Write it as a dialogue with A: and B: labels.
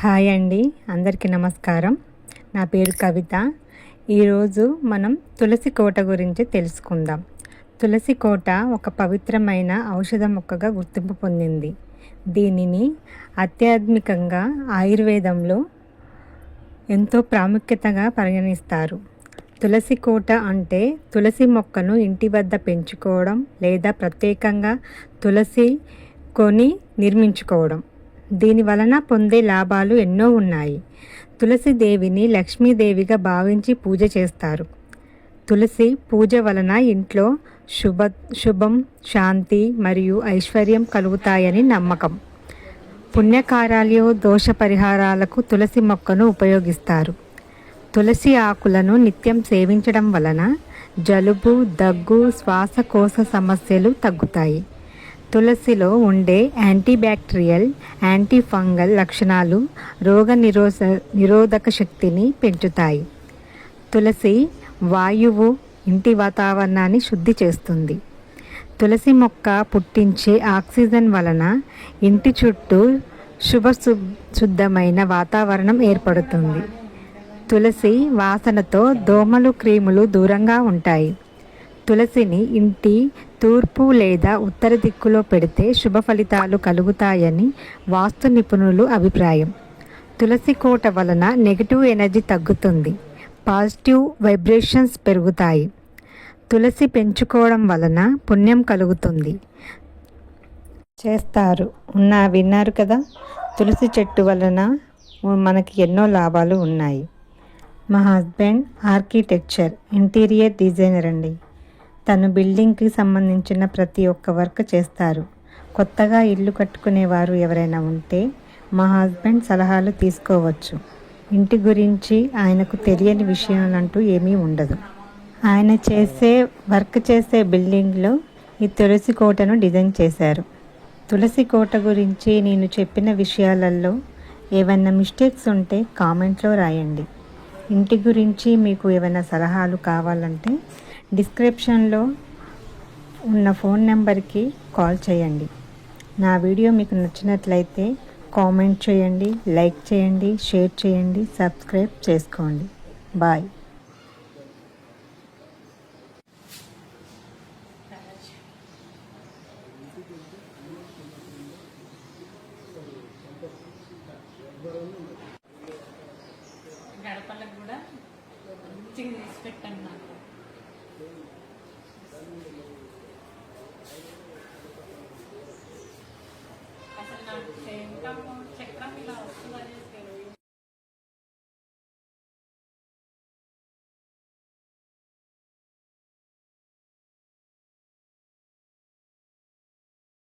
A: Hi అండి అందరికీ నమస్కారం. నా పేరు కవిత. ఈరోజు మనం తులసి కోట గురించి తెలుసుకుందాం. తులసి కోట ఒక పవిత్రమైన ఔషధ మొక్కగా గుర్తింపు పొందింది. దీనిని ఆధ్యాత్మికంగా ఆయుర్వేదంలో ఎంతో ప్రాముఖ్యతగా పరిగణిస్తారు. తులసి కోట అంటే తులసి మొక్కను ఇంటి వద్ద పెంచుకోవడం లేదా ప్రత్యేకంగా తులసి కొని నిర్మించుకోవడం. దీని వలన పొందే లాభాలు ఎన్నో ఉన్నాయి. తులసి దేవిని లక్ష్మీదేవిగా భావించి పూజ చేస్తారు. తులసి పూజ వలన ఇంట్లో శుభ శుభం శాంతి మరియు ఐశ్వర్యం కలుగుతాయని నమ్మకం. పుణ్యకార్యాలు దోష పరిహారాలకు తులసి మొక్కను ఉపయోగిస్తారు. తులసి ఆకులను నిత్యం సేవించడం వలన జలుబు దగ్గు శ్వాసకోశ సమస్యలు తగ్గుతాయి. తులసిలో ఉండే యాంటీబ్యాక్టీరియల్ యాంటీ ఫంగల్ లక్షణాలు రోగ నిరోధ నిరోధక శక్తిని పెంచుతాయి. తులసి వాయువు ఇంటి వాతావరణాన్ని శుద్ధి చేస్తుంది. తులసి మొక్క పుట్టించే ఆక్సిజన్ వలన ఇంటి చుట్టూ శుభ శుద్ధమైన వాతావరణం ఏర్పడుతుంది. తులసి వాసనతో దోమలు క్రీములు దూరంగా ఉంటాయి. తులసిని ఇంటి తూర్పు లేదా ఉత్తర దిక్కులో పెడితే శుభ ఫలితాలు కలుగుతాయని వాస్తు నిపుణులు అభిప్రాయం. తులసి కోట వలన నెగిటివ్ ఎనర్జీ తగ్గుతుంది. పాజిటివ్ వైబ్రేషన్స్ పెరుగుతాయి. తులసి పెంచుకోవడం వలన పుణ్యం కలుగుతుంది. చేస్తారు. ఉన్న విన్నారు కదా? తులసి చెట్టు వలన మనకి ఎన్నో లాభాలు ఉన్నాయి. మా హస్బెండ్ ఆర్కిటెక్చర్ ఇంటీరియర్ డిజైనర్ అండి. తను బిల్డింగ్కి సంబంధించిన ప్రతి ఒక్క వర్క్ చేస్తారు. కొత్తగా ఇల్లు కట్టుకునేవారు ఎవరైనా ఉంటే మా హస్బెండ్ సలహాలు తీసుకోవచ్చు. ఇంటి గురించి ఆయనకు తెలియని విషయాలంటూ ఏమీ ఉండదు. ఆయన చేసే వర్క్ చేసే బిల్డింగ్లో ఈ తులసి కోటను డిజైన్ చేశారు. తులసి కోట గురించి నేను చెప్పిన విషయాలలో ఏవైనా మిస్టేక్స్ ఉంటే కామెంట్లో రాయండి. ఇంటి గురించి మీకు ఏమైనా సలహాలు కావాలంటే డిస్క్రిప్షన్లో ఉన్న ఫోన్ నెంబర్కి కాల్ చేయండి. నా వీడియో మీకు నచ్చినట్లయితే కామెంట్ చేయండి లైక్ చేయండి షేర్ చేయండి సబ్స్క్రైబ్ చేసుకోండి. బాయ్.
B: గడపలకు కూడా మంచిగా తీసి పెట్టండి నాకు. Kasi natin, kapong check lang